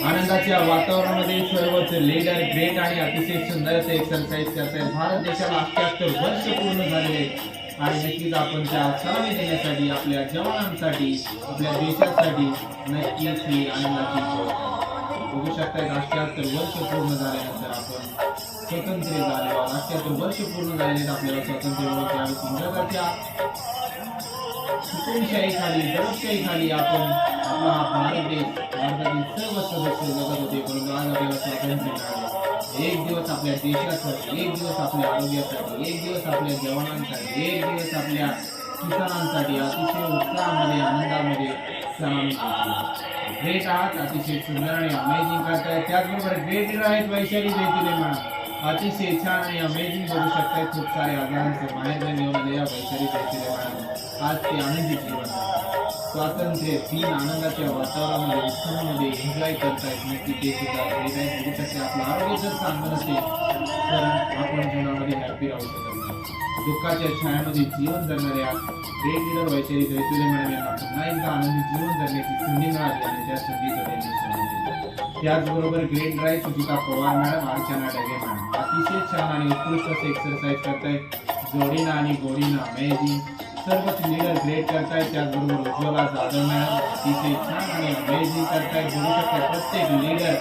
आनंदाच्या वातावरणामध्ये सर्वच लेडर ग्रेट आणि अतिशय सुंदर असे एक्सरसाइज करतायत. भारत देशाला अठ्याहत्तर वर्ष पूर्ण झालेले आणि नक्कीच आपण त्या सलामी देण्यासाठी आपल्या जवानांसाठी आपल्या देशासाठी नक्कीच ही आनंदाची बघू शकताय अठ्याहत्तर वर्ष पूर्ण झाल्यानंतर आपण स्वतंत्र झाले अठ्याहत्तर वर्ष पूर्ण झालेले आपल्याला स्वातंत्र्य मिळते आणि इंग्रजाच्या हुकुमशाही खाली आपण आपला हा भारत देश भारतातील सर्व सदस्य जगत होते परंतु आज आपल्याला स्वातंत्र्य एक दिवस आपल्या देशासाठी एक दिवस आपल्या आरोग्यासाठी एक दिवस आपल्या जवानांसाठी एक दिवस आपल्या किसानांसाठी अतिशय उत्साहामध्ये आनंदामध्ये सलामी ग्रेट आहात. अतिशय सुंदर आणि अमेझिंग करताय. त्याचबरोबर ग्रेट आहेत वैशाली जयतिले म्हणा अतिशय छान आणि अमेझिंग बघू शकताय. खूप सारे आजारांचं माहेर घेऊन या वैचारिक जयतिले आज ते आनंदी जीवन. स्वातंत्र्य तीन आनंदाच्या वातावरणामध्ये उत्सवामध्ये एन्जॉय करतायत नक्की ते सुद्धा great आहे. बघू शकते आपलं आरोग्य जर चांगलं नसेल तर आपण जीवनामध्ये हॅपी राहू शकतो दुःखाच्या छायामध्ये जीवन जगणाऱ्या ग्रेट लिडर वैचारी जयतुले मॅडम यांना पुन्हा एकदा आनंदी जीवन जगण्याची संधी मिळाली आणि त्या संधीचं त्यांनी सोडून त्याचबरोबर great drive Sujita Pawar madam Archana Dage madam. अतिशय छान आणि उत्कृष्ट असे एक्सरसाइज करतायत. जोडीना आणि गोडीना अमेझिंग सर्वच लीडर ग्रेट करतायत. त्याचबरोबर उज्ज्वला जाधव मॅडम अतिशय छान आणि अमेझिंग करतायत. बघू शकता प्रत्येक लीडर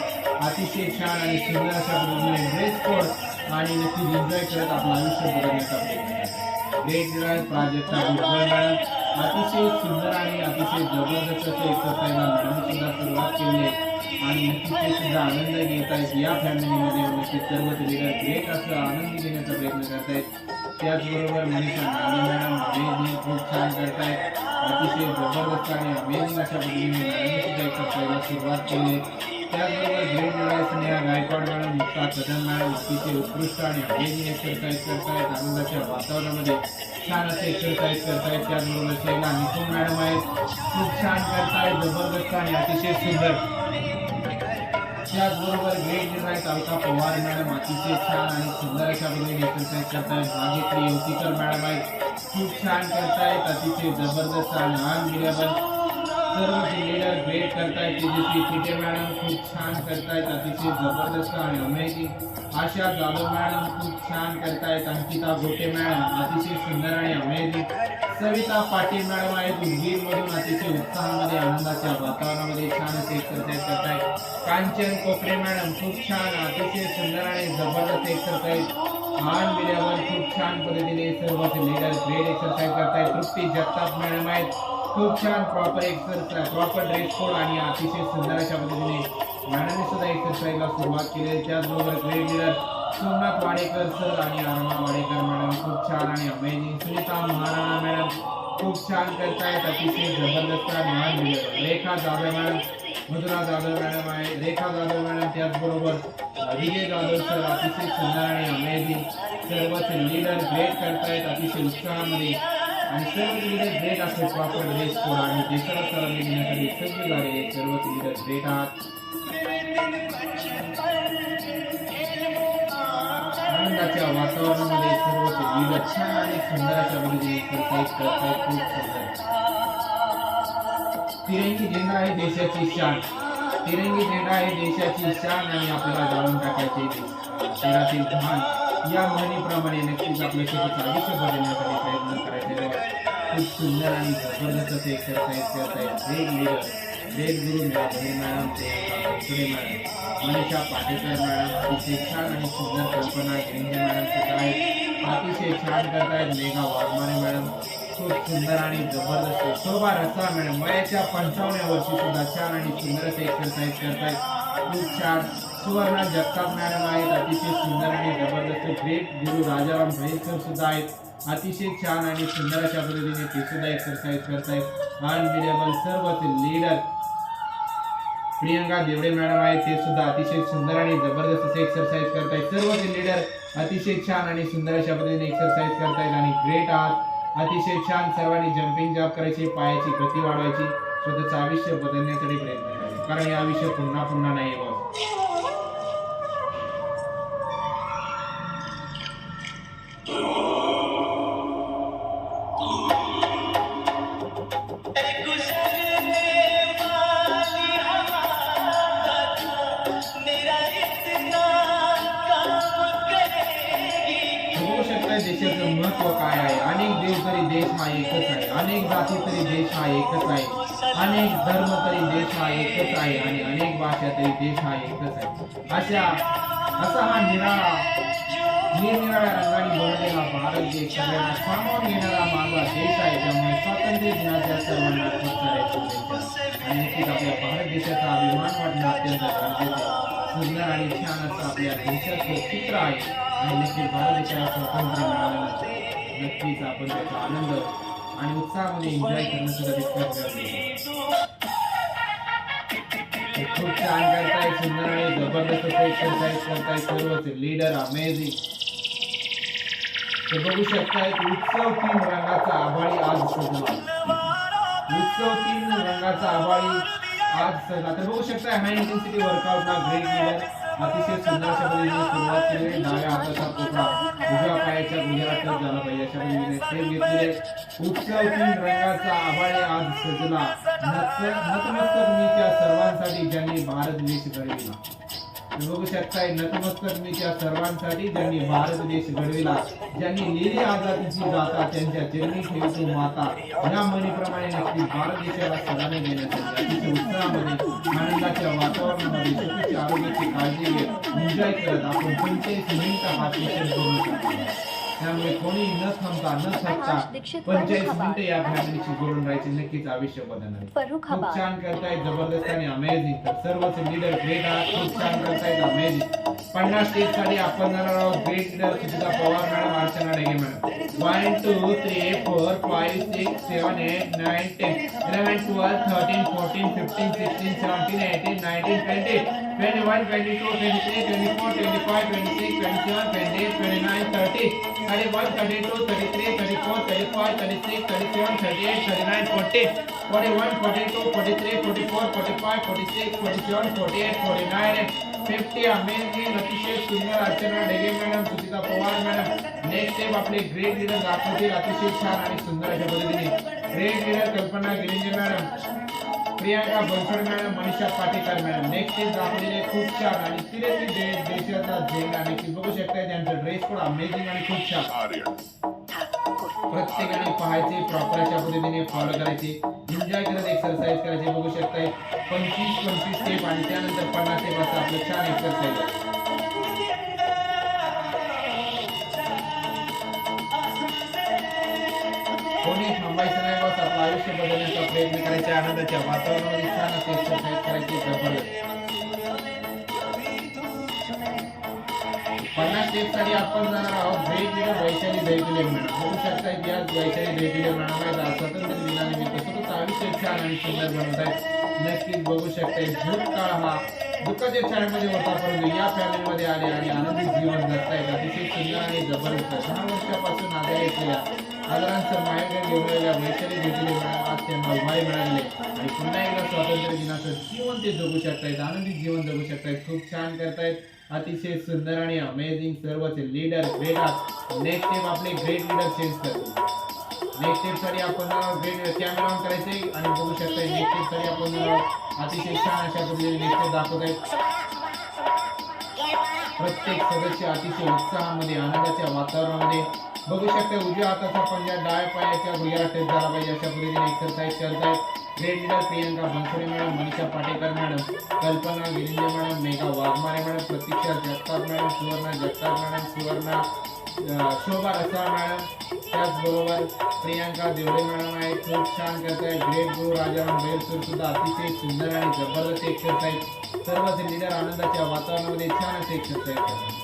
अतिशय छान आणि सुंदर अशा ड्रेस कोड आणि नक्कीच एन्जॉय करत आपलं आयुष्य बदलण्याचा प्रयत्न करतात प्राजक्ता मॅडम अतिशय सुंदर आणि अतिशय जबरदस्त असे एक्सरसाइजला मॅडम सुद्धा सुरुवात केली आहे. आणि नक्कीच ते सुद्धा आनंद घेत आहेत. या फॅमिलीमध्ये नक्कीच सर्व लीडर ग्रेट असं आनंद घेण्याचा प्रयत्न करत आहेत. त्याचबरोबर मनीषा नागे मॅडम अमेझिंग खूप छान करत आहेत अतिशय जबरदस्त आणि अमेझिंग अशा पद्धतीने मॅडमने सुद्धा एक्सरसाइजला सुरुवात केली आहे. त्याचबरोबर great Sneha Gaikwad madam Mukta Kadam madam अतिशय उत्कृष्ट आणि अमेझिंग एक्सरसाइज करतायत आनंदाच्या वातावरणामध्ये छान असे एक्सरसाइज करतायत त्याचबरोबर शैला निकुम मॅडम आहेत. खूप छान करतायत जबरदस्त आणि अतिशय सुंदर. त्याचबरोबर great design Alka Pawar madam अतिशय छान आणि सुंदर अशा पद्धतीने एक्सरसाइज करतायत. भाग्यश्री येवतीकर मॅडम आहेत. खूप छान करतायत अतिशय जबरदस्त आणि अनबिलेबल सर्व लीडर भेट करतायत तेजस्वी फिटे मॅडम खूप छान करतायत अतिशय जबरदस्त आणि अमेझिंग आशा जाधव मॅडम खूप छान करतायत अंकिता गोटे मॅडम अतिशय सुंदर आणि अमेझिंग सविता पाटील मॅडम आहेत उदगीरमधून अतिशय उत्साहामध्ये आनंदाच्या वातावरणामध्ये छान असे एक्सरसाइज करतायत. कांचन कोपरे मॅडम खूप छान अतिशय सुंदर आणि जबरदस्त एक्सरसाइज अनबिलेबल खूप छान पद्धतीने सर्व लीडर ग्रेड एक्सरसाइज करतायत तृप्ती जगताप मॅडम आहेत. खूप छान proper exercise proper dress code आणि अतिशय सुंदर अशा पद्धतीने मॅडमने सुद्धा एक्सरसाइजला सुरुवात केली. आहे त्याचबरोबर great leader Somnath Wadekar sir आणि अरुणा वाडेकर मॅडम खूप छान आणि अमेझिंग सुनीता महाराणा मॅडम खूप छान करतायत. अतिशय जबरदस्त महान रेखा जाधव मॅडम मधुरा जाधव मॅडम आहे. रेखा जाधव मॅडम त्याचबरोबर विजय जाधव सर अतिशय सुंदर आणि अमेझिंग सर्वच लीडर ग्रेट करतायत. अतिशय उत्साहामध्ये आणि सर्व विविध ग्रेट असते वापर ड्रेस कोड आणि देशाला सलामी देण्यासाठी सज्ज झालेले सर्वच लीडर ग्रेट आहात. आनंदाच्या वातावरणामध्ये सर्व विविध छान आणि सुंदर अशा पद्धतीने एक्सरसाइज करतायत खूप सुंदर. तिरंगी झेंडा आहे देशाची शान. तिरंगी झेंडा आहे देशाची शान आणि आपल्याला जाळून टाकायचे शहरातील धान या म्हणीप्रमाणे नक्कीच आपल्या शेतीचा आयुष्य बदलण्यासाठी प्रयत्न करायचा. खूप सुंदर आणि जबरदस्त असे एक्सरसाइज करत आहेत वेग ग्रेट गुरु मॅडम मॅडम ते मॅडम मनीषा पाटेकर मॅडम अतिशय छान आणि सुंदर कल्पना गिरिंजे मॅडम सुद्धा आहेत. अतिशय छान आहेत मेघा वाघमारे मॅडम. खूप सुंदर आणि जबरदस्त शोभा रसा मॅडम. वयाच्या पंचावन्न वर्षी सुद्धा छान आणि सुंदर असे एक्सरसाइज आहेत खूप छान. सुवर्णा जगताप मॅडम आहेत. अतिशय सुंदर आणि जबरदस्त. ग्रेट गुरु राजाराम भाई सुद्धा आहेत. अतिशय छान आणि सुंदर अशा पद्धतीने ते सुद्धा एक्सरसाइज करतायत अनबिलेबल सर्वच लीडर प्रियंका देवडे मॅडम आहेत ते सुद्धा अतिशय सुंदर आणि जबरदस्त असे एक्सरसाइज करतायत. सर्वच लीडर अतिशय छान आणि सुंदर अशा पद्धतीने एक्सरसाइज करतायत आणि ग्रेट आहात. अतिशय छान सर्वांनी जम्पिंग जॉब करायची पायाची गती वाढवायची. स्वतःचं आयुष्य बदलण्यासाठी प्रयत्न करायचे. कारण हे आयुष्य पुन्हा पुन्हा नाही अशा असा हा निराळा निरनिराळ्या रंगाने बनलेला भारत देश सगळ्यांना सामावून घेणारा माझा देश आहे त्यामुळे स्वातंत्र्य दिनाच्या सर्वांना खूप साऱ्या शुभेच्छा. आणि नक्कीच आपल्या भारत देशाचा अभिमान वाटणं अत्यंत गरजेचं सुंदर आणि छान असं आपल्या देशाचं चित्र आहे. आणि नक्कीच भारत देशाला स्वातंत्र्य मिळालं नक्कीच आपण त्याचा आनंद आणि उत्साहामध्ये एन्जॉय करणं सुद्धा तितकंच गरजेचं आहे. हे खूप छान करताय सुंदर आणि जबरदस्त एक्सरसाइज करताय सर्वच लीडर अमेझिंग ते बघू शकताय उत्सव तीन रंगाचा आभाळी आज सजला. उत्सव तीन रंगाचा आभाळी आज सजला. तर बघू शकताय हाय इंटेन्सिटी वर्कआउटला ग्रेट लीडर अतिशय सुंदर अशा पद्धतीने सुरुवात केली. डाव्या हाताचा पोकळा उजव्या पायाच्या गुजरा टच झाला पाहिजे अशा पद्धतीने स्टेप घेतलेले उत्सव तीन रंगाचा आभाळे आज सजला. नत- नतमस्तक मी त्या सर्वांसाठी ज्यांनी भारत देश घडविला तुम्ही नतमस्तक मी त्या सर्वांसाठी ज्यांनी भारत देश घडविला ज्यांनी लिहिली आजादीची जाता त्यांच्या चरणी ठेवतो माता. या म्हणीप्रमाणे नक्की भारत देशाला सदाने देण्यासाठी उत्साहामध्ये आनंदाच्या वातावरणामध्ये स्वतःच्या आरोग्याची काळजी घेत एन्जॉय करत आपण पंचेचाळीस मिनिटं हा सेशन करू शकतो त्यामुळे कोणी न थांबता न थकता पंचेचाळीस मिनिटं या फॅमिलीशी जोडून राहायचे नक्कीच आयुष्य बदलणार. खूप छान करतायत जबरदस्त आणि अमेझिंग तर सर्वच लीडर ग्रेट आहात खूप छान करतायत अमेझिंग पन्नास स्टेजसाठी आपण जाणार आहोत. Great leader Suchita Pawar madam Archana Dege madam. One two three four five six seven eight nine ten eleven twelve thirteen fourteen fifteen sixteen seventeen eighteen nineteen twenty twenty one twenty two twenty three twenty four twenty five twenty six twenty seven twenty eight twenty nine thirty thirty one thirty two thirty three thirty four thirty five thirty six thirty thirty eight thirty forty one forty two forty three forty four forty forty eight forty fifty अतिशय सुंदर Archana Dege madam Suchita Pawar madam next step आपले great leader दाखवतील अतिशय छान आणि सुंदर अशा पद्धतीने. Great leader Kalpana Girinje madam Priyanka Bansod madam Manisha Patekar madam. Next step दाखवलेले खूप छान. आणि तिथे दे देशाचा झेंडा ती बघू शकताय त्यांचा ड्रेस पण अमेझिंग आणि खूप छान. प्रत्येकाने पाहायचे प्रॉपर अशा पद्धतीने फॉलो करायचे. एन्जॉय करत एक्सरसाइज करायचे बघू शकताय. पंचवीस पंचवीस स्टेप आणि त्यानंतर पन्नास स्टेप असं आपलं छान एक्सरसाइज आहे. बदलण्याचा प्रयत्न आनंदाच्या वातावरणामध्ये छान असं एक्सरसाइज करायची पन्नास स्टेपसाठी आपण जाणार आहोत भेट दिलं वैशाली दैकिले मॅडम बघू शकता की आज वैशाली दैकिले मॅडम आहेत. स्वातंत्र्य दिनानिमित्त सतत आयुष्य छान आणि सुंदर बनवत आहे नक्कीच बघू शकता भूतकाळ हा दुःखाच्या क्षणामध्ये होता परंतु या फॅमिलीमध्ये आले आणि आनंदी जीवन जगतायत. अतिशय सुंदर आणि जबरदस्त. दहा वर्षापासून आलेल्या इथल्या आदरांचं मायेकडे घेऊन वैशाली दैकिले मॅडम आज त्यांना उभारी मिळालेली आणि पुन्हा एकदा स्वातंत्र्य दिनाचं जीवन ते जगू शकतायत आनंदी जीवन जगू शकतायत खूप छान करतायत. अतिशय सुंदर आणि अमेझिंग सर्वच लीडर ग्रेट नेक्स्ट स्टेप आपले ग्रेट लीडर चेंज करतो नेक्स्ट स्टेपसाठी आपण ग्रेट कॅमेरा ऑन करायचे आणि बघू शकताय नेक्स्ट स्टेपसाठी आपण अतिशय छान अशा पद्धतीने नेक्स्ट स्टेप दाखवत आहेत प्रत्येक सदस्य अतिशय उत्साहामध्ये आनंदाच्या वातावरणामध्ये. बघू शकता उजव्या हाताचा पंजा डाव्या पायाच्या गुजरात टच झाला पाहिजे अशा पद्धतीने एक्सरसाइज करत आहेत. Great leader Priyanka Bansode madam Manisha Patekar madam Kalpana Girinje madam Megha Waghmare madam Pratiksha Jagtap madam Suvarna Jagtap madam Suvarna Shobha Rasa madam त्याचबरोबर प्रियांका देवडे मॅडम आहेत खूप छान करतायत ग्रेट गुरु राजाराम बेलसूर सुद्धा अतिशय सुंदर आणि जबरदस्त एक्सरसाइज सर्वच लिडर आनंदाच्या वातावरणामध्ये छान असे एक्सरसाइज करतात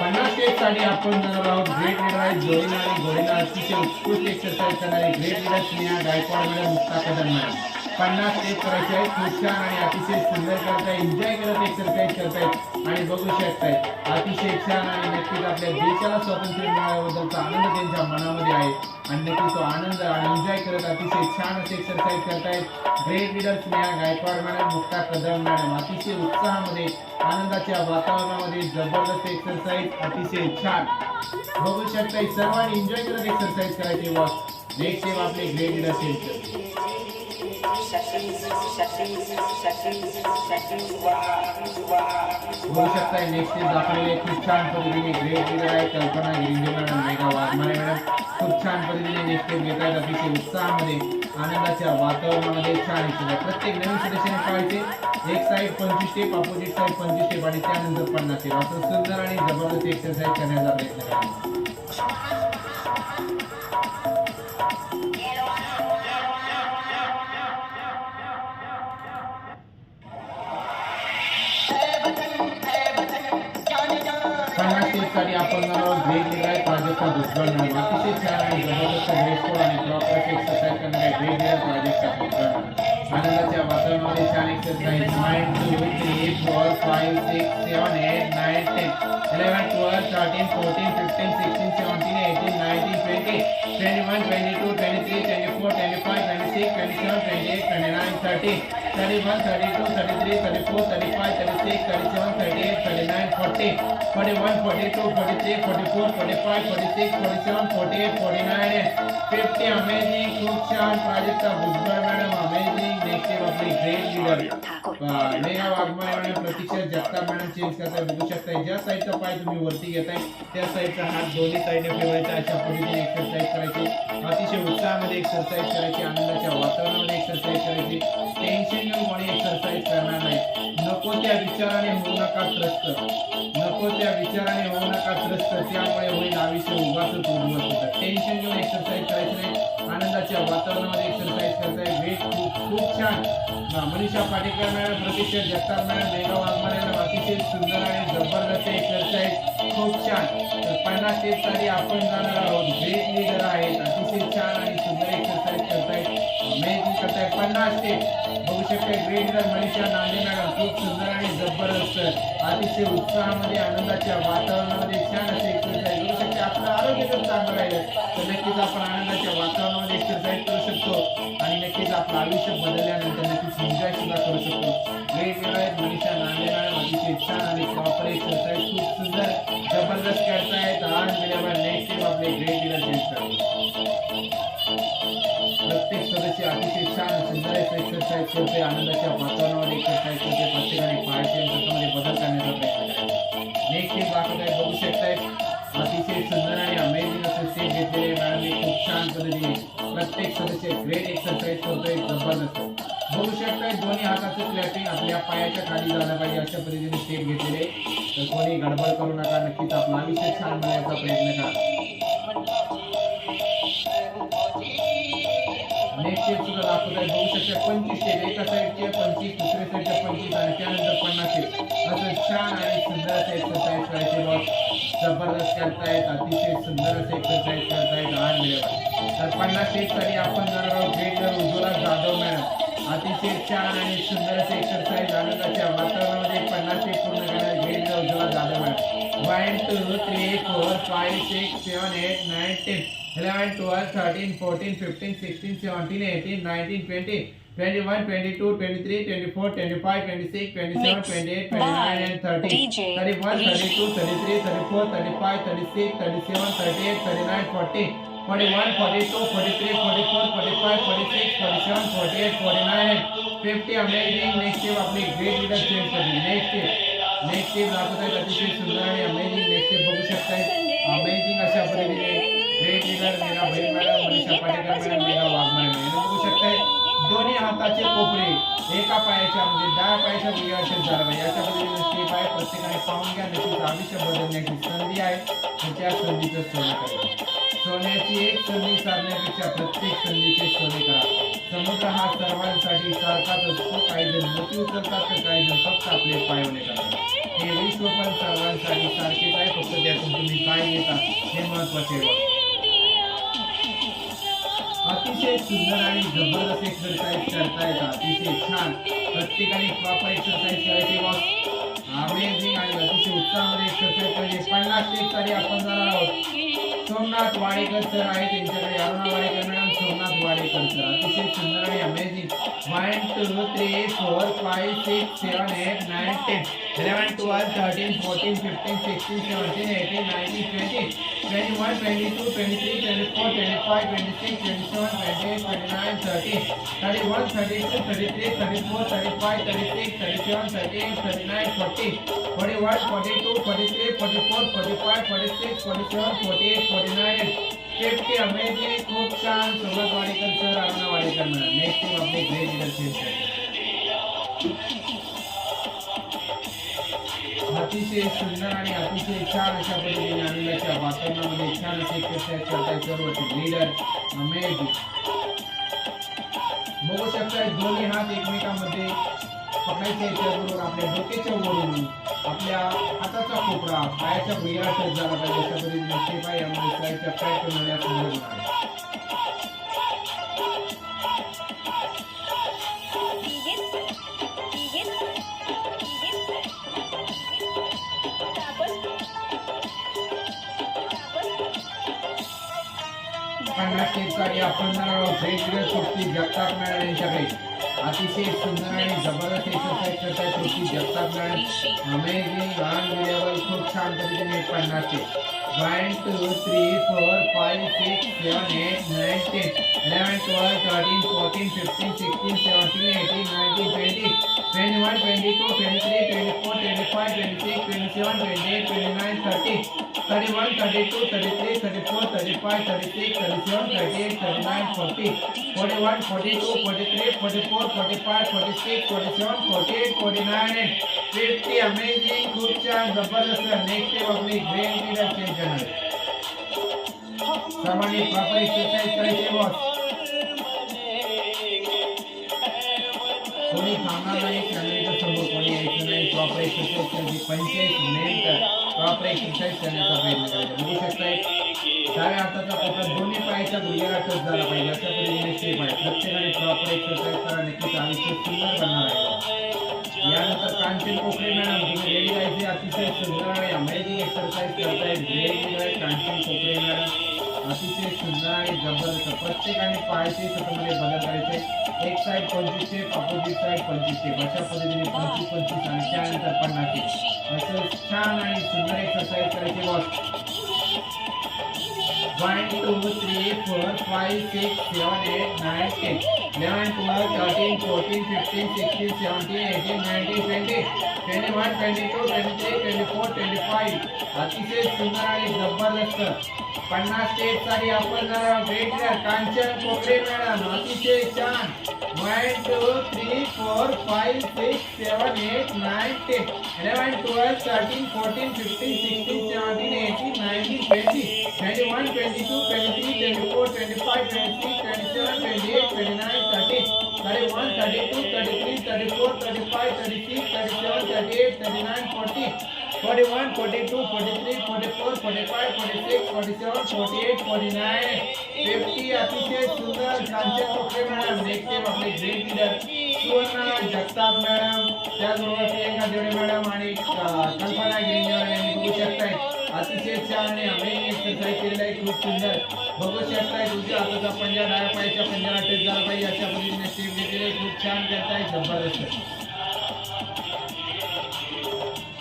पन्नास स्टेप आपण जाणार आहोत. ग्रेट लिडर आहे. जोडीला आणि जोडीला अतिशय उत्कृष्ट एक्सरसाइज करणारे great leader Sneha Gaikwad madam Mukta Kadam madam. पन्नास ते त्रेचाळीस नुकसान छान आणि अतिशय सुंदर करताय. एन्जॉय करत एक्सरसाइज करतायत आणि बघू शकताय अतिशय छान आणि नक्कीच आपल्या देशाला स्वातंत्र्य मिळाल्याबद्दलचा आनंद त्यांच्या मनामध्ये आहे. आणि नक्कीच तो आनंद आणि एन्जॉय करत अतिशय छान असे एक्सरसाइज करतायत. Great leader Sneha Gaikwad madam Mukta Kadam madam अतिशय उत्साहामध्ये आनंदाच्या वातावरणामध्ये जबरदस्त एक्सरसाइज अतिशय छान. बघू शकताय सर्वांनी एन्जॉय करत एक्सरसाइज करायचे. बॉस. नेक्स्ट स्टेप आपले ग्रेट लीडर सेंटर बघू शकताय नेक्स्ट स्टेप दाखवलेले खूप छान पद्धतीने ग्रेट लीडर आहे. कल्पना गिरिंजे मॅडम मेगा वाघमारे मॅडम खूप छान पद्धतीने नेक्स्ट स्टेप घेत आहेत अतिशय उत्साहामध्ये आनंदाच्या वातावरणामध्ये छान इच्छित प्रत्येक नवीन सदस्याने पाहायचे एक साईड पंचवीस स्टेप अपोजिट साईड पंचवीस स्टेप आणि त्यानंतर पन्नास स्टेप असं सुंदर आणि जबरदस्त एक्सरसाइज करण्याचा प्रयत्न करा पन्नास आपण ग्रेट लीडर आहे प्राजक्ता दुसरा मॅडम अतिशय छान आहे. जबरदस्त ग्रेसफुल आणि प्रॉपर एक्सरसाइज करणारे वेगवेगळ्या लीडर प्राजक्ता भुजबळ आनंदाच्या वातावरणामध्ये छान exercise nine two three four five six seven eight nine ten eleven twelve thirteen fourteen fifteen sixteen seventeen eighteen nineteen twenty twenty one twenty two twenty three twenty four twenty five twenty six twenty seven twenty eight twenty nine thirty thirty one thirty two thirty three thirty four thirty five thirty six thirty seven thirty eight thirty nine forty forty one forty two forty three forty four खूप छान Prajakta Bhujbal madam amazing next आपली great leader Megha Waghmare madam Pratiksha Jagtap madam change करताय बघू शकताय. ज्या साईडचा पाय तुम्ही वरती घेताय त्या साईडचा हात दोन्ही साईडने फिरवायचा अशा पद्धतीने एक्सरसाइज करायची. अतिशय उत्साहामध्ये एक्सरसाइज करायची आनंदाच्या वातावरणामध्ये एक्सरसाइज करायची. टेन्शन घेऊन कोणी एक्सरसाइज करणार नाही. नको त्या विचाराने होऊ नका त्रस्त. नको त्या विचाराने होऊ नका त्रस्त. त्यामुळे होईल आयुष्य उगाच उद्ध्वस्त होतं. टेन्शन घेऊन एक्सरसाइज करायचं नाही. आनंदाच्या वातावरणामध्ये एक्सरसाइज करताय. वेट खूप खूप छान Manisha Patekar madam Pratiksha Jagtap madam Megha Waghmare madam अतिशय सुंदर आणि जबरदस्त एक्सरसाइज खूप छान. तर पन्नास स्टेपसाठी आपण जाणार आहोत. ग्रेट लीडर आहेत. अतिशय छान आणि सुंदर एक्सरसाइज करतायत अमेझिंग करतायत पन्नास ते बघू शकता great leader Manisha Nande madam खूप सुंदर आणि जबरदस्त. अतिशय उत्साहामध्ये आनंदाच्या वातावरणामध्ये छान असे एक्सरसाइज बघू शकते आपलं आरोग्य जर चांगलं राहिलं तर नक्कीच आपण आनंदाच्या वातावरणामध्ये एक्सरसाइज करू शकतो आणि नक्कीच आपलं आयुष्य बदलल्यानंतर नक्कीच एन्जॉय सुद्धा करू शकतो. वेगवेगळ्या मनीषा नांदे मॅडम अतिशय छान आणि प्रॉपर एक्सरसाइज खूप सुंदर जबरदस्त करतायत आज गेल्यावर नेक्स्ट स्टेप आपले ग्रेट डिलर चेंज प्रत्येक सदस्य अतिशय छान सुंदर एक्सरसाइज करते आनंदाच्या वातावरणामध्ये एक्सरसाइज करते प्रत्येकाने पाहायचे स्वतःमध्ये बदल करण्याचा प्रयत्न करायचा नेक्स्ट स्टेप दाखवत बघू शकताय. अतिशय सुंदर आणि अमेझिंग असं स्टेप घेतलेले मॅडमने खूप छान पद्धतीने प्रत्येक सदस्य ग्रेट एक्सरसाइज करतोय जबरदस्त. बघू शकताय दोन्ही हाताचं क्लॅपिंग आपल्या पायाच्या खाली झालं पाहिजे अशा पद्धतीने स्टेप घेतलेले. तर कोणी गडबड करू नका नक्कीच आपला आयुष्य छान बनायचा प्रयत्न करा. नेक्स्ट स्टेप सुद्धा दाखवत बघू शकता पंचवीस स्टेप एका साईडचे पंचवीस दुसऱ्या साईडच्या पंचवीस आणि त्यानंतर पन्नास स्टेप असं छान आणि सुंदर असं एक्सरसाइज करायचे बॉस जबरदस्त करतायत अतिशय सुंदर असे एक्सरसाइज करतायत आज मिळत तर पन्नास स्टेपसाठी आपण जर भेट जर उज्ज्वला जाधव मॅडम. अतिशय छान आणि सुंदर असे एक्सरसाइज आनंदाच्या वातावरणामध्ये पन्नास एक पूर्ण करायला भेट जर Ujjwala Jadhav madam. One two three four five six seven eight nine ten eleven twelve thirteen fourteen fifteen sixteen seventeen eighteen nineteen twenty 21, 22, 23, 24, 25, 26, 27, Mix 28, by 29, and 30. DJ 31, Rishi. 32, 33, 34, 35, 36, 37, 38, 39, 40, 41, 42, 43, 44, 45, 46, 47, 48, 49, and 50. Amazing. Next step आपली great leader change करते next step next step दाखवत आहेत अतिशय सुंदर आणि amazing next step बघू शकताय amazing अशा पद्धतीने ग्रेट लीडर मेरा बहीण मॅडम मनीषा पाटेकर मॅडम मेरा वाघमारे मॅडम बघू शकताय दोन्ही हाताचे कोपरे एका पायाच्या म्हणजे डाव्या पायाच्या उजव्या असेल झालं पाहिजे पद्धतीने स्टेप आहे प्रत्येकाने पाहून घ्या नक्कीच आयुष्य बदलण्याची संधी आहे. आणि त्या संधीचं सोनं करा सोन्याची एक संधी साधण्यापेक्षा प्रत्येक संधीचे सोने करा. समुद्र हा सर्वांसाठी सारखाच असतो. काही जण मोठी उचलतात तर काही जण फक्त आपले पायवणे करतात. हे विश्व पण सर्वांसाठी सारखेच आहे फक्त त्यातून तुम्ही काय घेता हे महत्त्वाचे आहे. अतिशय सुंदर आणि जबरदस्त एक्सरसाइज करता येतात अतिशय छान. प्रत्येकाने प्रॉपर एक्सरसाइज करायचे. बॉस अमेझिंग आणि अतिशय उत्साहामध्ये एक्सरसाइज करायचे. पन्नास स्टेप आपण जाणार आहोत. सोमनाथ वाडेकर सर आहे त्यांच्याकडे. अरुणा वाडेकर मॅडम सोमनाथ वाडेकर सर अतिशय सुंदर आणि amazing one two three four five six seven eight nine ten eleven twelve thirteen fourteen fifteen sixteen seventeen eighteen nineteen twenty 21, 22, 23, 24, 25, 26, 27, 28, 29, 30, 31, 32, 33, 34, 35, 36, 37, 38, 39, 40, 41, 42, 43, 44, 45, 46, 47, 48, 49, 50. Amazing. खूप छान सोबत Wadekar sir Aruna Wadekar madam next team great leadership अतिशय सुंदर आणि अतिशय छान अशा पद्धतीने आनंदाच्या वातावरणामध्ये छान असे सर्व लीडर अमेझिंग बघू शकताय दोन्ही हात एकमेकांमध्ये पकडायचे त्याचबरोबर आपल्या डोक्याच्या वरून आपल्या हाताचा कोपरा पायाच्या भुयार टच झाला पाहिजे अशा पद्धतीने स्टेप यामध्ये करायचा प्रयत्न करण्यास मदत जगताप नारायण यांच्याकडे अतिशय सुंदर आणि जबरदस्त एक्सरसाइज करतात तृप्ती जगताप नारायण अमेझिंग अनबिलेबल खूप छान पद्धतीने पडणार ते. One two three four five six seven eight nine ten eleven twelve thirteen fourteen fifteen sixteen seventeen eighteen nineteen twenty twenty one twenty two twenty three twenty four twenty five twenty six twenty seven twenty eight twenty nine thirty thirty one thirty two thirty three thirty four thirty five thirty six thirty seven thirty eight thirty nine forty forty one forty two forty three forty four forty कोणी थांबणार नाही कॅमेऱ्याच्या समोर कोणी यायचं नाही. Proper exercise करायची पंचेचाळीस मिनिट प्रॉपर एक्सरसाइज करण्याचा प्रयत्न करायचा बघू शकताय. साऱ्या हाताचा कोपरा दोन्ही पायाच्या गुडघ्याला टच झाला पाहिजे. अशा पद्धतीने स्टेप आहे. प्रत्येकाने प्रॉपर एक्सरसाइज करा नक्कीच आयुष्य सुंदर बनणार आहे. यानंतर कांचन कोकरे मॅडम तुम्ही रेडी राहायचे अतिशय सुंदर आणि अमेझिंग एक्सरसाइज करताय ग्रेट कांचन कोकरे मॅडम अतिशय सुंदर आणि जबरदस्त. प्रत्येकाने पाहायचे स्वतःमध्ये बदल करायचे एक साईड पंचवीस स्टेप अपोजिट साईड पंचवीस स्टेप अशा पद्धतीने पंचवीस पंचवीस आणि त्यानंतर पन्नास स्टेप असं छान आणि सुंदर एक्सरसाइज करायचे boss one two three four five six seven eight nine ten eleven twelve thirteen fourteen fifteen sixteen seventeen eighteen nineteen twenty twenty one twenty two twenty three twenty four twenty five अतिशय सुंदर आणि जबरदस्त. पन्नास स्टेपसाठी आपण भेट द्या Kanchan Kokare madam. अतिशय छान. One two three four five six seven eight nine ten eleven twelve thirteen fourteen fifteen sixteen seventeen eighteen nineteen twenty twenty one twenty two twenty three twenty four twenty five twenty six twenty seven twenty eight twenty nine thirty thirty one thirty two thirty three thirty four thirty five thirty six thirty seven thirty eight thirty nine forty one forty two forty three forty four forty forty forty eight forty nine अतिशय सुंदर सांचे कोकरे madam देखते आपले great leader सुवर्ण Jagtap madam त्याचबरोबर Priyanka Devde madam आणि कल्पना गिरिंगे यांनी बघू शकताय. अतिशय छान आणि अमेझिंग एक्सरसाइज आहे. खूप सुंदर. बघू शकताय तुमच्या हाताचा पंजा डाव्या पायाच्या पंजाला टच झाला पाहिजे. अशा पद्धतीने स्टेप घेतलेले खूप छान करताय. जबरदस्त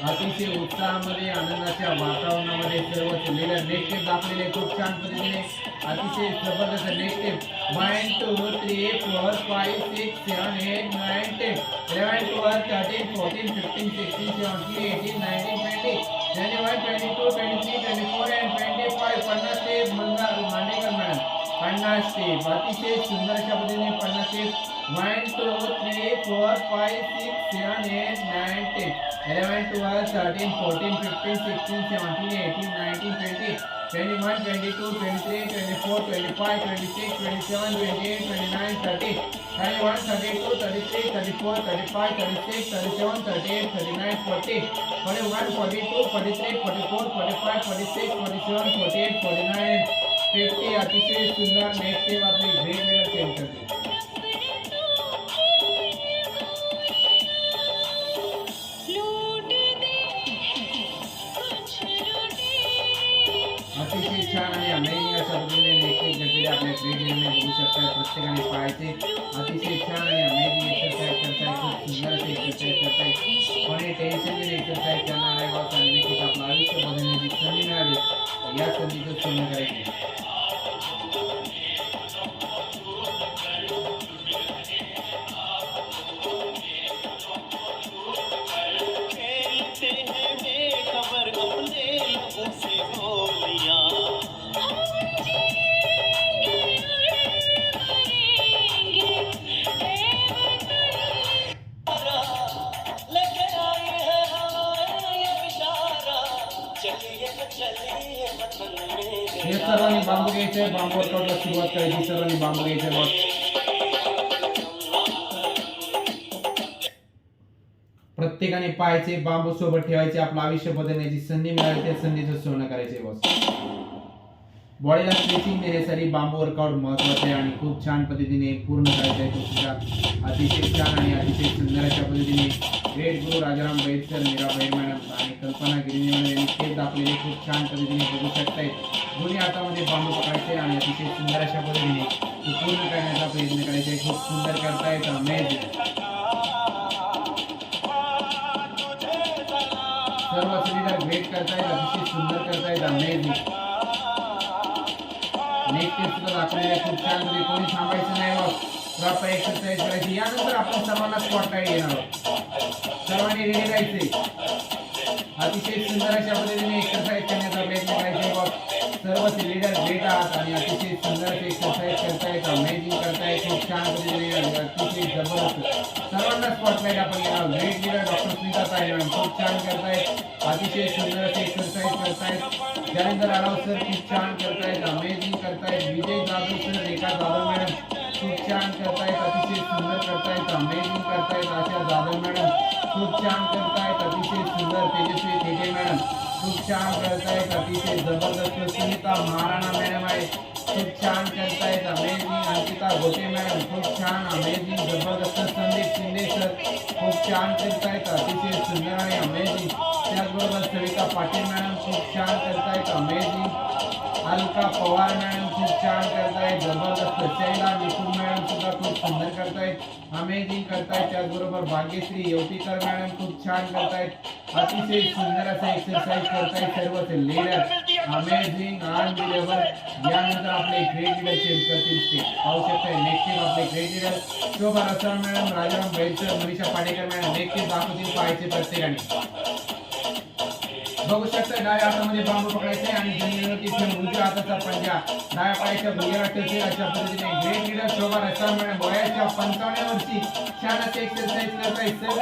अतिशय उत्साहामध्ये आनंदाच्या वातावरणामध्ये सर्व लीडर नेक्स्ट स्टेप दाखवलेले खूप छान पद्धतीने. अतिशय जबरदस्त next step one two three four five six seven eight nine ten eleven twelve thirteen fourteen fifteen sixteen seventeen eighteen nineteen twenty twenty one twenty two twenty three twenty four and twenty five पन्नास ते Mandar Mandekar madam पन्नास step अतिशय सुंदर अशा पद्धतीने पन्नास step one two three four five six seven eight nine ten eleven twelve thirteen fourteen fifteen sixteen seventeen eighteen nineteen twenty twenty one twenty two twenty three twenty four twenty five twenty six twenty seven twenty eight twenty nine thirty thirty one thirty two thirty three thirty four thirty five thirty six thirty seven thirty eight thirty nine forty forty one forty two forty three forty four forty five forty six forty seven forty eight forty nine fifty अतिशय सुंदर next time आपली great level change करते अतिशय छान आपल्या great लेवलने प्रत्येकाने पाहायचे. अतिशय छान आणि अमेझिंग एक्सरसाइज करताय. खूप सुंदर असे एक्सरसाइज करताय. कोणी टेन्शन घेऊन एक्सरसाइज करणार आहे बॉस आणि आपलं आयुष्य बदलण्याची संधी मिळाली. या संधीचं सोनं करायचं. करायचे बांबू सोबत ठेवायचे आपलं आयुष्य बदलण्याची संधी मिळाली त्या संधीचं सोनं करायचे बस. बॉडीला स्ट्रेचिंग देण्यासाठी बांबू वर्कआउट महत्त्वाचे आहे आणि खूप छान पद्धतीने पूर्ण करायचं आहे. तुमच्या अतिशय छान आणि अतिशय सुंदर अशा पद्धतीने ग्रेट गुरु राजाराम बैठकर सर मीरा बैद मॅडम आणि कल्पना गिरी मॅडम यांनी ते दाखवलेले खूप छान पद्धतीने बघू शकताय. दोन्ही हातामध्ये बांबू पकडायचे आणि अतिशय सुंदर अशा पद्धतीने पूर्ण करण्याचा प्रयत्न करायचा. आहे खूप सुंदर करतायत. अमेझिंग सर्व शरीर ग्रेट करतायत अतिशय सुंदर करतायत अमेझिंग नेक टेप सुद्धा खूप छानमध्ये कोणी थांबायचं नाही हो. मग प्रॉपर एक्सरसाइज करायची. यानंतर आपण सर्वांना स्पॉट लाइट घेणार आहोत. सर्वांनी रेडी राहायचे. अतिशय सुंदर अशा पद्धतीने एक्सरसाइज करण्याचा प्रयत्न करायचे. बघ सर्व सिलेंडर भेट आहात आणि अतिशय सुंदर एक्सरसाइज करतायत. अमेझिंग करतायत. खूप छान पद्धतीने अतिशय जबरदस्त सर्वांना स्पॉटलाईट आपण घेणार आहोत ग्रेट लीडर डॉक्टर स्मिता ताई मॅम खूप छान करतायत. अतिशय सुंदर असे एक्सरसाइज करतायत जालिंदर आराव सर खूप छान करतायत अमेझिंग करतायत विजय जाधव सर रेखा जाधव मॅडम खूप छान करतायत अतिशय सुंदर करतायत अमेझिंग करतायत आशा जाधव मॅडम. खूप छान करतायत अतिशय सुंदर तेजस्वी तेजे मॅडम. खूप छान करतायत अतिशय जबरदस्त सुनीता महाराणा मॅडम आहे खूप छान करतायत अमेझिंग अंकिता गोटे मॅडम. खूप छान अमेझिंग जबरदस्त संदीप शिंदे सर खूप छान करतायत अतिशय सुंदर आणि अमेझिंग त्याचबरोबर सविता पाटील मॅडम खूप छान करतायत अमेझिंग अलका पवार मॅडम खूप छान करतायत जबरदस्त शैला निपुण मॅडम सुद्धा खूप सुंदर करतायत. अमेझिंग करतायत. त्याचबरोबर भाग्यश्री येवतीकर मॅडम खूप छान करतायत. अतिशय सुंदर असा एक्सरसाइज करतायत सर्वच लेडर अमेझिंग अनबिलेबल यानंतर आपले ग्रेट लीडर चेंज करतील ते पाहू शकताय नेक्स्ट आपले great leader Shobha Rasal madam Rajaram Bailkar Manisha Patekar madam next दाखवतील पाहायचे प्रत्येकाने. बघू शकता डाव्या हातामध्ये बांबू पकडायचे आणि जमिनीवरती उजव्या हाताचा पंजा डाव्या पायाच्या भुजला ठेवते अशा पद्धतीने great leader Shobha Rasal madam वयाच्या पंचावन्न वर्षी छान असे एक्सरसाइज करताय सर्व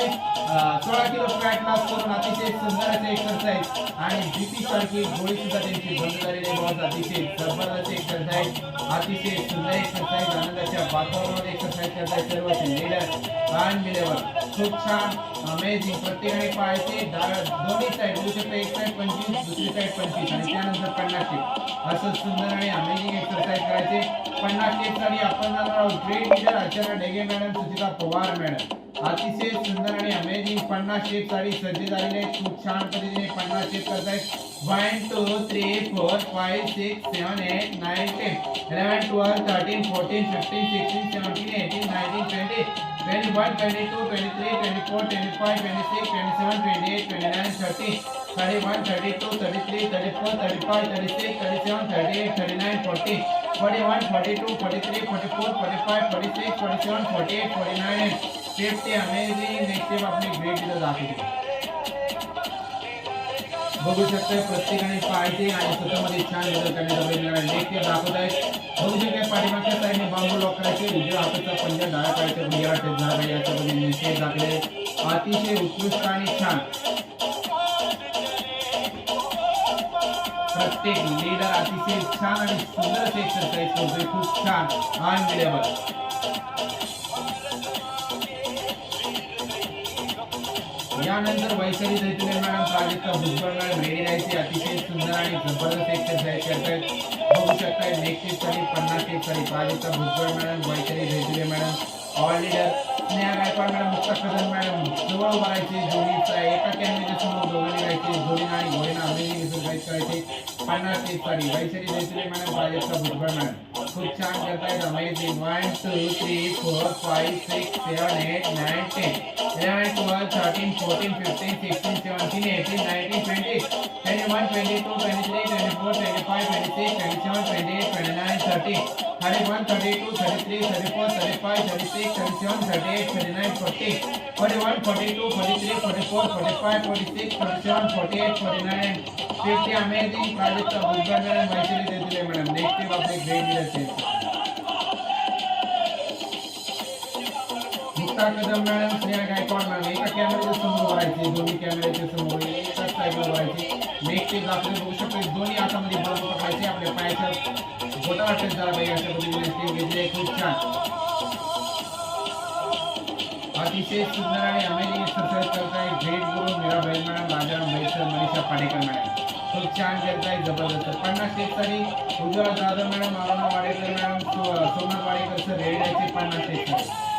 सोळा किलो फॅट लॉस करून अतिशय सुंदर असे एक्सरसाइज आणि बीपी सारखी गोळी सुद्धा त्यांची बंद झालेली बहुत अतिशय जबरदस्त एक्सरसाइज अतिशय सुंदर एक्सरसाइज आनंदाच्या वातावरणामध्ये एक्सरसाइज करताय सर्व लिडर आणि अनबिलेबल खूप छान अमेझिंग प्रत्येकाने पाहायचे दोन्ही साईड होऊ शकते एक पंचवीस दुसरी साईड पंचवीस. आणि त्यानंतर पन्नास टेप असं सुंदर आणि अमेझिंग एक्सरसाइज करायचे. पन्नास टेपसाठी आपण जाणार आहोत. ग्रेट लीडर आचार्य डेगे मॅडम सुचिता पवार मॅडम. अतिशय सुंदर आणि अमेझिंग पन्नास शेपसाठी सज्ज झालेले आहेत खूप छान पद्धतीने पन्नास शेप करतायत. One two three four five six seven eight nine ten eleven twelve thirteen fourteen fifteen sixteen seventeen eighteen nineteen twenty twenty one twenty two twenty three twenty four twenty five twenty six twenty seven twenty eight twenty nine thirty thirty one thirty two thirty three thirty four thirty five thirty six thirty seven thirty eight thirty nine forty forty one forty two forty आपली दिलं दाखवते बघू शकता प्रत्येकाने पाहिजे आणि स्वतःमध्ये छान बदल करण्याचा प्रयत्न दाखवत आहेत. बघू शकताय पाठीमागच्या साईडने बांबू लॉक करायचे. उजव्या हाताचा पंजा डाव्या पायाच्या गुडघ्याला टच झाला. अतिशय उत्कृष्ट आणि छान. प्रत्येक लीडर अतिशय छान आणि सुंदर असे एक्सरसाइज करतोय खूप छान. अनबिलेबल यानंतर Vaishali Daitule madam Prajakta Bhujbal madam ready राहायची. अतिशय सुंदर आणि जबरदस्त एक्सरसाइज करतायत. बघू शकताय नेक्स्ट साठी पन्नास टेप साठी Prajakta Bhujbal madam Vaishali Daitule madam all leader Sneha Gaikwad madam Mukta Kadam madam जवळ उभा राहायचे जोडीचा एका कॅमेऱ्याच्या समोर दोघांनी राहायचे जोडीनं आणि घोडीनं अमेझिंग एक्सरसाइज करायचे पन्नास टेप साठी वैशाली दैतुले मॅडम प्राजक्ता भुजबळ मॅडम खूप छान करतायत amazing one two three four five six seven eight nine ten eleven twelve thirteen fourteen fifteen sixteen seventeen eighteen nineteen twenty twenty one twenty two twenty three twenty four twenty five twenty six twenty seven twenty eight twenty nine thirty thirty one thirty two thirty three thirty four thirty five thirty six thirty seven thirty eight thirty nine forty forty one forty two forty three forty four forty five forty six forty seven forty eight forty nine fifty amazing Prajakta बुधवार madam Vaishali देतील madam next team आपले great leader Mukta Kadam madam Sneha Gaikwad madam एका कॅमेऱ्याच्या समोर व्हायचे दोन्ही कॅमेऱ्याच्या समोर एकाच साईडला व्हायचे नेक्स्ट टीम आपल्याला बघू शकतो. दोन्ही हातामध्ये बॉल पकडायचे. आपल्या पायाच्या बोटाला टच झाला पाहिजे अशा पद्धतीने टीम घेतली आहे. खूप छान. अतिशय सुंदर आणि अमेझिंग एक्सरसाइज करताय. ग्रेट गुरु मीराबाई मॅडम राजा बैसर मनीषा पाडेकर मॅडम खूप छान करताय जबरदस्त. पन्नास शेतकरी Ujjwala Jadhav madam Aruna Wadekar madam Somnath Wadekar sir रेड्याचे पन्नास शेतकरी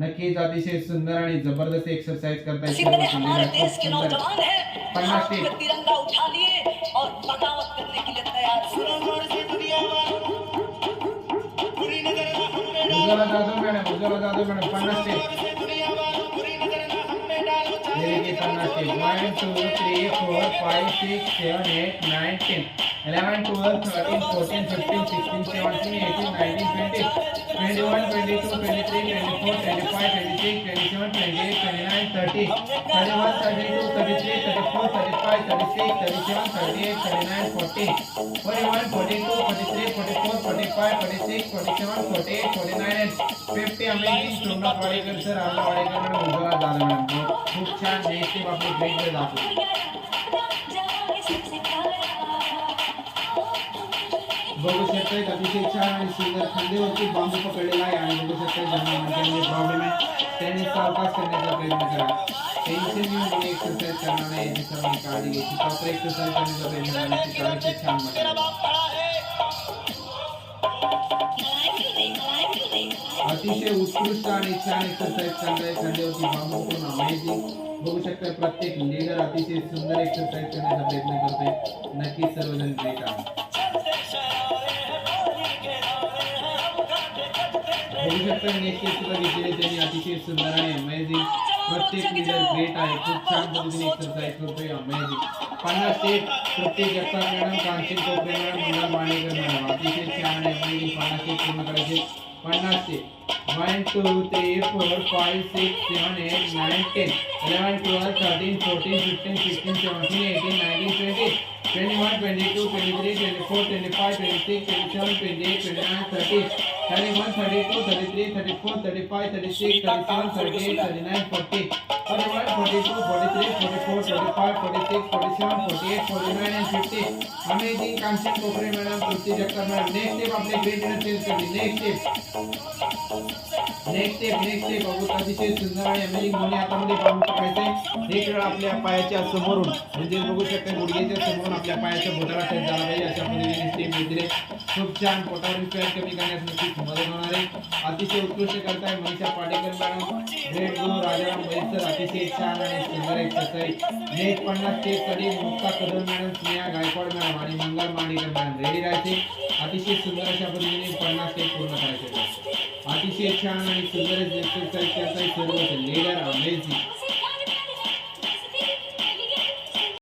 नक्कीच अतिशय सुंदर आणि जबरदस्त एक्सरसाइज करताय. जितने सर्व हमारे सुंदर, देश के खूप सुंदर. नौजवान पन्नास हाथ टीम। में तिरंगा उठा लिए और बगावत करने के लिए तैयार। सुरनगढ़ से दुनिया बुरी नजर ना हमने डाल। उज्ज्वला जाधव मॅडम उज्ज्वला जाधव मॅडम पन्नास स्टेप सुरनगढ़ से दुनिया बुरी नजर ना हमने डाल। देखिए पन्नास step one two three four five six seven eight nine ten eleven twelve twenty one twenty two twenty three twenty four twenty five twenty six twenty seven twenty eight twenty nine thirty thirty one thirty two thirty three thirty four thirty thirty six thirty seven thirty eight thirty forty forty one forty two forty three forty four forty forty six forty seven forty eight forty fifty amazing Somnath Wadekar sir आम्हाला Wadekar madam Ujjwala Jadhav madam खूप छान. Next team आपली जातो बघू शकताय अतिशय छान सुंदर खांदेवरती बांबू पकडलेला आहे आणि बघू शकताय ज्यांना प्रॉब्लेम आहे त्यांनी सावकाश करण्याचा प्रयत्न करा. अतिशय उत्कृष्ट आणि छान एक्सरसाइज बांबू बघू शकताय प्रत्येक लीडर अतिशय सुंदर एक्सरसाइज करण्याचा प्रयत्न करतोय. नक्कीच सर्वजण बघू शकता नेक्स्ट सुद्धा घेतलेले त्यांनी अतिशय सुंदर आणि अमेझिंग प्रत्येक लीडर ग्रेट आहे खूप छान पद्धतीने एक्सरसाइज करतोय अमेझिंग पन्नास स्टेप प्रत्येक जगताप मॅडम कांचन कोपरे मॅडम मंगल माणेकर मॅडम अतिशय छान आणि अमेझिंग पन्नास स्टेप पूर्ण करायचे पन्नास step one two three four five six seven eight nine ten eleven twelve thirteen fourteen fifteen sixteen seventeen eighteen nineteen twenty twenty one twenty two twenty three twenty four twenty five twenty six twenty seven twenty eight twenty nine thirty thirty one thirty two thirty three thirty four thirty five thirty six thirty seven thirty eight thirty nine forty forty one forty two forty three forty four forty five forty six forty seven forty eight forty nine and fifty amazing Kanchan Kokare madam Trupti Jagtap madam next step change next step बघू अतिशय सुंदर आणि amazing दोन्ही हातामध्ये बांबू पकडायचे एक वेळ आपल्या पायाच्या समोरून म्हणजे बघू शकता गुडघ्याच्या समोरून आपल्या पायाच्या बोटाला टच झाला पाहिजे. अशा पद्धतीने स्टेप घेतले खूप छान पोटावरील फॅट कमी करण्यास नक्कीच मदत होणार आहे अतिशय उत्कृष्ट करताय मनीषा पाटेकर मॅडम. ग्रेट गुरु राजाराम बैसर अतिशय छान आणि सुंदर एक्सरसाइज नेट पन्नास ते स्टेपसाठी मुक्ता कदम मॅडम स्नेहा गायकवाड मॅडम आणि मंगल मांडेकर मॅडम रेडी राहायचे. अतिशय सुंदर अशा पद्धतीने पन्नास ते पूर्ण करायचे. अतिशय छान आणि सुंदर एक्सरसाइज करताय सर्व लेडर अमेझिंग